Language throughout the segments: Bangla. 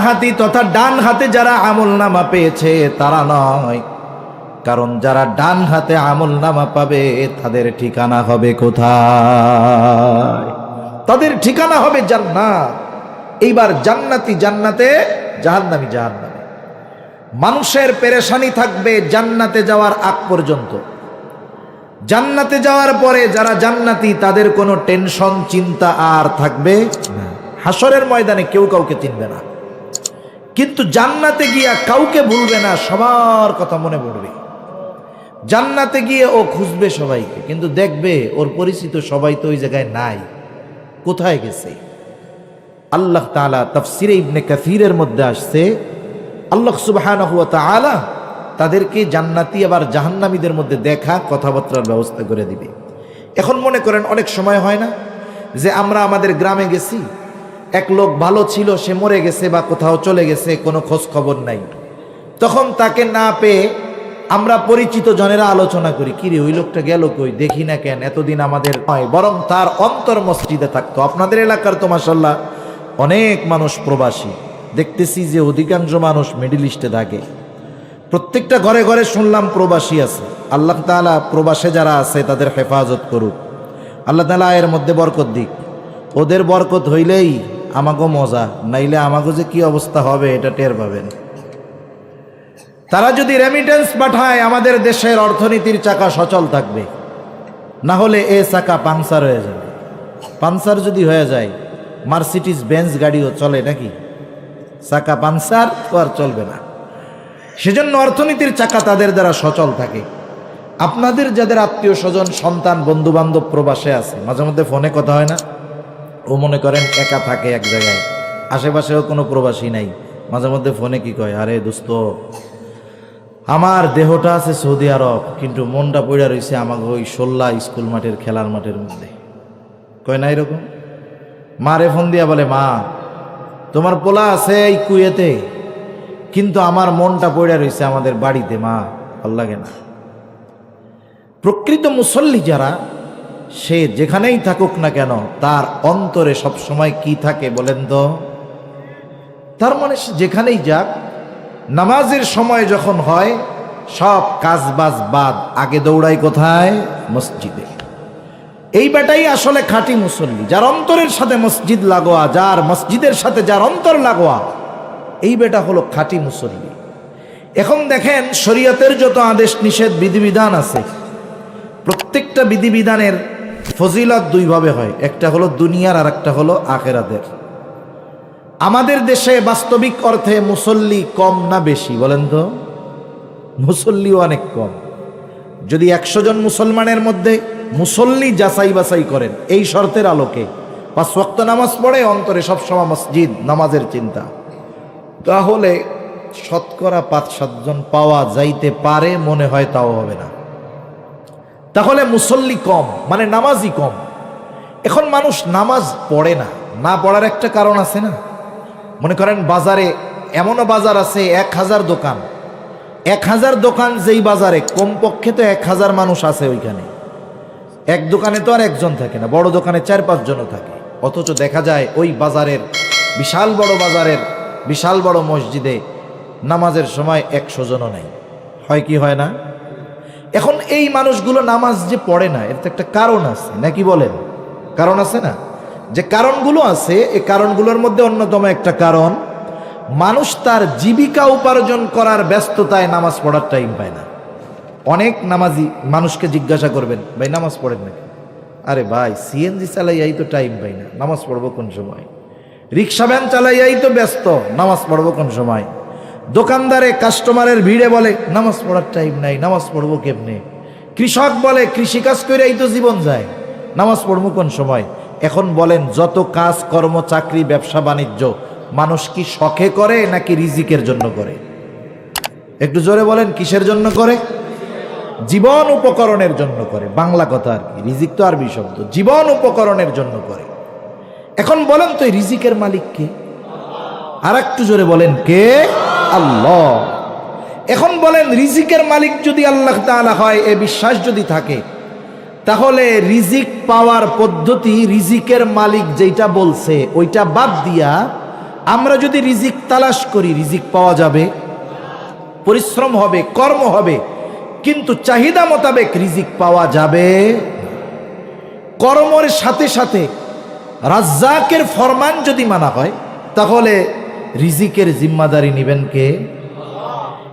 হাতি তথা ডান হাতে যারা আমল নামা পেয়েছে তারা নয়। কারণ যারা ডান হাতে আমল নামা পাবে, তাদের ঠিকানা হবে কোথায়? তাদের ঠিকানা হবে জান্নাত। এইবার জান্নাতি জান্নাতে, জাহান্নামি জাহান্নামে। মানুষের পেরেশানি থাকবে জান্নাতে যাওয়ার আগ পর্যন্ত। জান্নাতে যাওয়ার পরে যারা জান্নাতি, তাদের কোনো টেনশন, চিন্তা আর থাকবে হাসরের ময়দানে কেউ কাউকে চিনবে না। কিন্তু জান্নাতে গিয়া কাউকে ভুলবে না, সবার কথা মনে পড়বে। জান্নাতে গিয়ে ও খুঁজবে সবাইকে, কিন্তু দেখবে ওর পরিচিত সবাই তো ওই জায়গায় নাই। কোথায় গেছে? আল্লাহ তাআলা তাফসিরে ইবনে কাসিরের মধ্যে আসছে, আল্লাহ সুবহানাহু ওয়া তাআলা তাদেরকে জান্নাতি আবার জাহান্নামীদের মধ্যে দেখা, কথাবার্তার ব্যবস্থা করে দিবে। এখন মনে করেন অনেক সময় হয় না যে আমরা আমাদের গ্রামে গেছি এক লোক ভালো ছিল, সে মরে গেছে বা কোথাও চলে গেছে, কোনো খোঁজ খবর নাই। তখন তাকে না পেয়ে আমরা পরিচিত জনেরা আলোচনা করি কিরে ওই লোকটা গেল কই? দেখি না কেন, এতদিন আমাদের নয়। বরং তার অন্তর মসজিদে থাকতো। আপনাদের এলাকার তো মাসাল্লাহ অনেক মানুষ প্রবাসী। দেখতেছি যে অধিকাংশ মানুষ মিডিল ইস্টে থাকে। প্রত্যেকটা ঘরে ঘরে শুনলাম প্রবাসী আছে। আল্লাহ তাআলা প্রবাসে যারা আছে, তাদের হেফাজত করুক। আল্লাহ তাআলা এর মধ্যে বরকত দিক। ওদের বরকত হইলেই আমাগো মজা, নাইলে আমাগো যে কি অবস্থা হবে, এটা টের পাবেন। তারা যদি রেমিটেন্স পাঠায়, আমাদের দেশের অর্থনীতির চাকা সচল থাকবে। না হলে এ চাকা পাংচার হয়ে যাবে। পাংচার যদি হয়ে যায় মার্সিডিস বেঞ্চ গাড়িও চলে নাকি? চাকা পাংচার তো আর চলবে না। সেজন্য অর্থনীতির চাকা তাদের দ্বারা সচল থাকে। আপনাদের যাদের আত্মীয় স্বজন, সন্তান বন্ধু বান্ধব প্রবাসে আছে, মাঝে মধ্যে ফোনে কথা হয় না? ও মনে করেন একা থাকে এক জায়গায়। আশেপাশেও কোনো প্রবাসী নাই। মাঝে মধ্যে ফোনে কি কয়, আরে দোস্ত, আমার দেহটা আছে সৌদি আরব, কিন্তু মনটা পড়ে রয়েছে আমাকে ওই সোল্লা স্কুল মাঠের খেলার মাঠের মধ্যে। কয় না এরকম? মারে ফোন দিয়া বলে, মা, তোমার পোলা আছে এই কুয়েতে, কিন্তু আমার মনটা পড়ে রয়েছে আমাদের বাড়িতে, মা, ভালো লাগে না। প্রকৃত মুসল্লি যারা সে যেখানেই থাকুক না কেন, তার অন্তরে সব সময় কি থাকে বলেন তো? তার মানে সে যেখানেই যাক, নামাজের সময় যখন হয়, সব কাজ বাজ বাদ, আগে দৌড়াই কোথায়? মসজিদে। এই বেটাই আসলে খাঁটি মুসল্লি, যার অন্তরের সাথে মসজিদ লাগোয়া, যার মসজিদের সাথে যার অন্তর লাগোয়া, এই বেটা হলো খাঁটি মুসল্লি। এখন দেখেন, শরীয়তের যত আদেশ নিষেধ বিধিবিধান আছে, প্রত্যেকটা বিধিবিধানের ফজিলত দুইভাবে হয়, একটা হলো দুনিয়ার আর একটা হলো আখেরাতের। আমাদের দেশে বাস্তবিক অর্থে মুসল্লি কম না বেশি, বলেন তো? মুসল্লিও অনেক কম। যদি একশো জন মুসলমানের মধ্যে মুসল্লি যাচাই বাছাই করেন, এই শর্তের আলোকে, পাঁচ ওয়াক্ত নামাজ পড়ে অন্তরে সবসময় মসজিদ, নামাজের চিন্তা। তাহলে শতকরা পাঁচ সাতজন পাওয়া যাইতে পারে, মনে হয় তাও হবে না। তাহলে মুসল্লি কম মানে নামাজই কম। এখন মানুষ নামাজ পড়ে না। না পড়ার একটা কারণ আছে না? মনে করেন বাজারে এমনও বাজার আছে, এক হাজার দোকান। এক হাজার দোকান যেই বাজারে, কমপক্ষে তো এক হাজার মানুষ আছে ওইখানে। এক দোকানে তো আর একজন থাকে না, বড় দোকানে চার পাঁচজনও থাকে। অথচ দেখা যায় ওই বাজারের, বিশাল বড় বাজারের, বিশাল বড় মসজিদে নামাজের সময় একশো জনও নেই। হয় কি হয় না? এখন এই মানুষগুলো নামাজ যে পড়ে না, এর তো একটা কারণ আছে নাকি বলেন? কারণ আছে না? যে কারণগুলো আছে, এই কারণগুলোর মধ্যে অন্যতম একটা কারণ, মানুষ তার জীবিকা উপার্জন করার ব্যস্ততায় নামাজ পড়ার টাইম পায় না। অনেক নামাজি মানুষকে জিজ্ঞাসা করবেন, ভাই, নামাজ পড়েন নাকি? আরে ভাই সিএনজি চালাইয়াই তো টাইম পাই না, নামাজ পড়ব কোন সময়? রিক্সা ভ্যান চালাইয়াই তো ব্যস্ত, নামাজ পড়ব কোন সময়? দোকানদারে কাস্টমারের ভিড়ে বলে, নামাজ পড়ার টাইম নাই, নামাজ পড়ব কেমনে? কৃষক বলে কৃষিকাজ করেই তো জীবন যায়, নামাজ পড়ব কোন সময়? এখন বলেন, যত কাজ, কর্ম, চাকরি, ব্যবসা, বাণিজ্য, মানুষ কি শখে করে নাকি রিজিকের জন্য করে? একটু জোরে বলেন, কিসের জন্য করে? জীবন উপকরণের জন্য করে, বাংলা কথা আর কি, রিজিক তো আরবি শব্দ, জীবন উপকরণের জন্য করে। এখন বলেন তো এই রিজিকের মালিক কে? আর একটু জোরে বলেন, কে? আল্লাহ এখন বলেন, রিজিকের মালিক যদি আল্লাহ তাআলা হয়, এ বিশ্বাস যদি থাকে, তাহলে রিজিক পাওয়ার পদ্ধতি রিজিকের মালিক যেটা বলছে, ওইটা বাদ দিয়া আমরা যদি রিজিক তালাশ করি, রিজিক পাওয়া যাবে, পরিশ্রম হবে, কর্ম হবে, কিন্তু চাহিদা মোতাবেক রিজিক পাওয়া যাবে কর্মের সাথে সাথে রাজ্জাকের ফরমান যদি মানা হয়, তাহলে রিজিকের জিম্মাদারি নিবেন কে?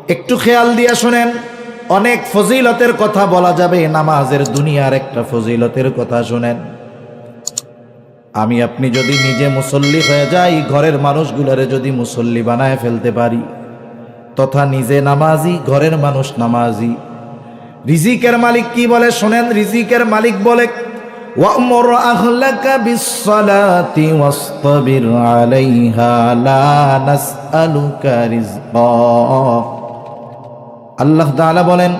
একটু খেয়াল দিয়া শোনেন, অনেক ফজিলতের কথা বলা যাবে, নামাজের দুনিয়ার একটা ফজিলতের কথা শোনেন। আমি, আপনি যদি নিজে মুসল্লি হয়ে যাই, ঘরের মানুষগুলারে যদি মুসল্লি বানায় ফেলতে পারি, তথা নিজে নামাজি, ঘরের মানুষ নামাজি। রিজিকের মালিক কি বলে শোনেন? রিজিকের মালিক বলে ওয়ামর আহলাকা বিসসালাতি ওয়াসতাবির আলাইহা লা নাসআলুকা রিজকা আল্লাহ তাআলা বলেন,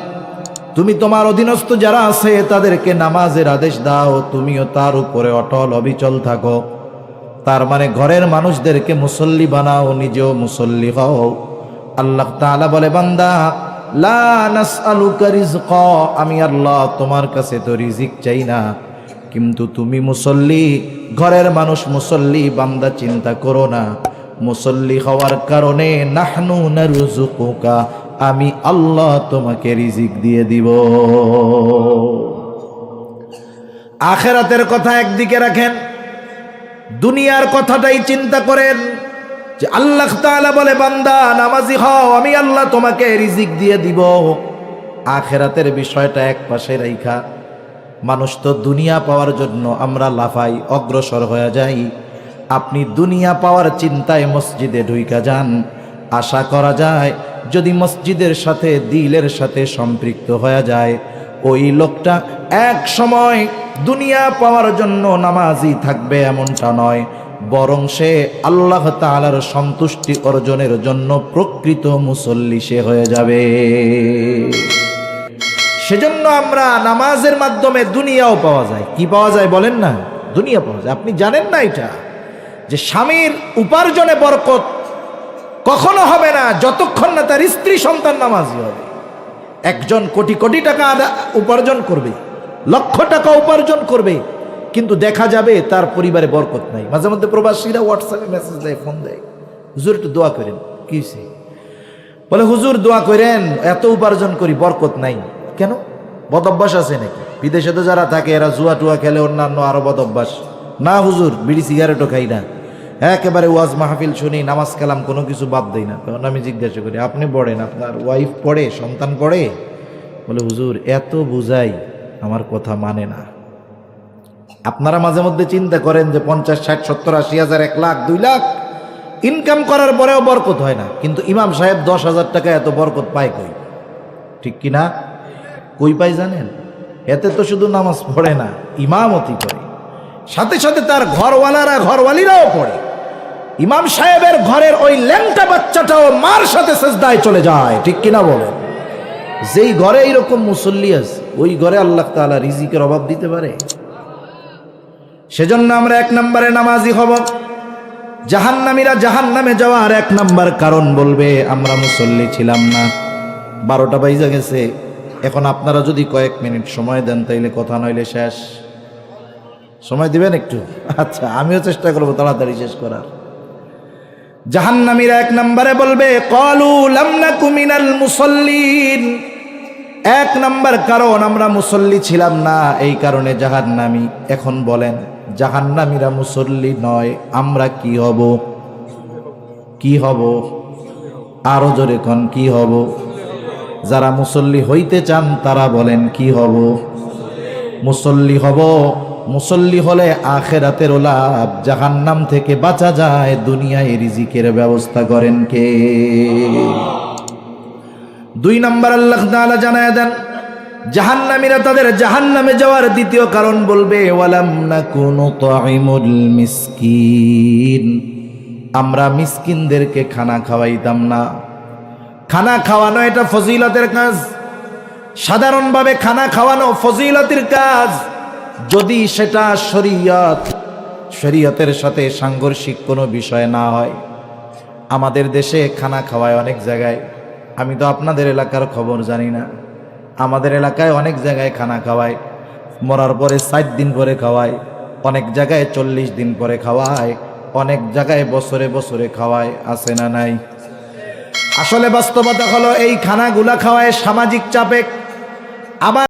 তুমি তোমার অধীনস্থ যারা আছে, তাদেরকে নামাজের আদেশ দাও, তুমিও তার উপরে অটল অবিচল থাকো। তার মানে ঘরের মানুষদেরকে মুসল্লি বানাও, নিজেও মুসল্লি হও। আল্লাহ তাআলা বলে, বান্দা, লা নাসআলুকা রিজকা আমি আল্লাহ তোমার কাছে তো রিজিক চাই না। কিন্তু তুমি মুসল্লি, ঘরের মানুষ মুসল্লি, বান্দা চিন্তা করো না। মুসল্লি হওয়ার কারণে নাহনু নারুজুকুকা আমি আল্লাহ তোমাকে রিজিক দিয়ে দিব। আখেরাতের কথা একদিকে রাখেন, দুনিয়ার কথাটাই চিন্তা করেন, যে আল্লাহ তাআলা বলে, বান্দা, নামাজি হও, আমি আল্লাহ তোমাকে রিজিক দিয়ে দিব। আখেরাতের বিষয়টা এক পাশে রাইখা। মানুষ তো দুনিয়া পাওয়ার জন্য আমরা লাফাই, অগ্রসর হয়ে যাই। আপনি দুনিয়া পাওয়ার চিন্তায় মসজিদে ঢুইকা যান। আশা করা যায়, যদি মসজিদের সাথে, দিলের সাথে সম্পৃক্ত হয়ে যায়, ওই লোকটা এক সময় দুনিয়া পাওয়ার জন্য নামাজি থাকবে এমনটা নয়, বরং সে আল্লাহ তাআলার সন্তুষ্টি অর্জনের জন্য প্রকৃত মুসল্লি সে হয়ে যাবে। সেজন্য আমরা নামাজের মাধ্যমে দুনিয়াও পাওয়া যায়। কি পাওয়া যায় বলেন না? দুনিয়া পাওয়া যায়। আপনি জানেন না এটা? যে স্বামীর উপার্জনে বরকত কখনো হবে না যতক্ষণ না তার স্ত্রী সন্তান নামাজি হবে। একজন কোটি কোটি টাকা আদা উপার্জন করবে, লক্ষ টাকা উপার্জন করবে, কিন্তু দেখা যাবে তার পরিবারে বরকত নাই। মাঝে মধ্যে প্রবাসীরা হোয়াটসঅ্যাপে মেসেজ দেয় ফোন দেয়। হুজুর, একটু দোয়া করেন। কি? বলে, হুজুর, দোয়া করেন, এত উপার্জন করি, বরকত নাই। কেন? বদ অভ্যাস আছে নাকি? বিদেশে তো যারা থাকে, এরা জুয়া টুয়া খেলে অন্যান্য আরও বদ অভ্যাস। না হুজুর, বিড়ি সিগারেটও খাই না। একেবারে ওয়াজ মাহফিল শুনি, নামাজ কালাম কোনো কিছু বাদ দেই না। তখন আমি জিজ্ঞাসা করি, আপনি পড়েন? আপনার ওয়াইফ পড়ে, সন্তান পড়ে? বলে, হুজুর, এত বুঝাই আমার কথা মানে না। আপনারা মাঝে মধ্যে চিন্তা করেন যে পঞ্চাশ, ষাট, সত্তর, আশি হাজার, এক লাখ, দুই লাখ ইনকাম করার পরেও বরকত হয় না। কিন্তু ইমাম সাহেব দশ হাজার টাকা এত বরকত পায় কই? ঠিক কি না? কই পাই জানেন? এতে তো শুধু নামাজ পড়ে না, ইমামতি করে। সাথে সাথে তার ঘরওয়ালারা ঘরওয়ালিরাও পড়ে। ইমাম সাহেবের ঘরের ওই ল্যাংটা বাচ্চাটাও মার সাথে সেজদায় চলে যায়, ঠিক কিনা বলেন? যেই ঘরে এইরকম মুসল্লি আছে, ওই ঘরে আল্লাহ তাআলা রিজিকের অভাব দিতে পারে? সেজন্য আমরা এক নম্বরে নামাজি হব। জাহান্নামীরা জাহান্নামে যাওয়ার এক নাম্বার কারণ বলবে, আমরা মুসল্লি ছিলাম না। বারোটা বাইজা গেছে এখন আপনারা যদি কয়েক মিনিট সময় দেন, তাইলে কথা নইলে শেষ। সময় দিবেন একটু? আচ্ছা আমিও চেষ্টা করব তাড়াতাড়ি শেষ করার। জাহান্নামীরা এক নম্বরে বলবে, কলু লামনাকু মিনাল মুসল্লিন। এক নাম্বার কারণ, আমরা মুসল্লি ছিলাম না, এই কারণে জাহান্নামী এখন বলেন, জাহান্নামীরা মুসল্লি নয়, আমরা কি হব? কি হব? আরও জোরে কন, কি হব? যারা মুসল্লি হইতে চান, তারা বলেন, কি হব? মুসল্লি হব। মুসল্লি হলে আখেরাতের লাভ। জাহান্নাম থেকে বাঁচা যায়, দুনিয়ায় রিজিকের ব্যবস্থা করেন কে? দুই নম্বর আল্লাহ তাআলা জানায় দেন, জাহান্নামীরা তাদের জাহান্নামে যাওয়ার দ্বিতীয় কারণ বলবে মিসকিন। আমরা মিসকিনদেরকে খানা খাওয়াইতাম না। খানা খাওয়ানো এটা ফজিলতের কাজ। সাধারণভাবে খানা খাওয়ানো ফজিলতের কাজ। যদি সেটা শরীয়ত, শরীয়তের সাথে সাংঘর্ষিক কোনো বিষয় না হয়। আমাদের দেশে খানা খাওয়ায় অনেক জায়গায়। আমি তো আপনাদের এলাকার খবর জানি না। আমাদের এলাকায় অনেক জায়গায় খানা খাওয়ায়। মরার পরে ষাট দিন পরে খাওয়ায়। অনেক জায়গায় চল্লিশ দিন পরে খাওয়ায়। অনেক জায়গায় বছরে বছরে খাওয়ায়। আছে না নাই? আসলে বাস্তবতা হলো এই খানাগুলা খাওয়ায় সামাজিক চাপে আবার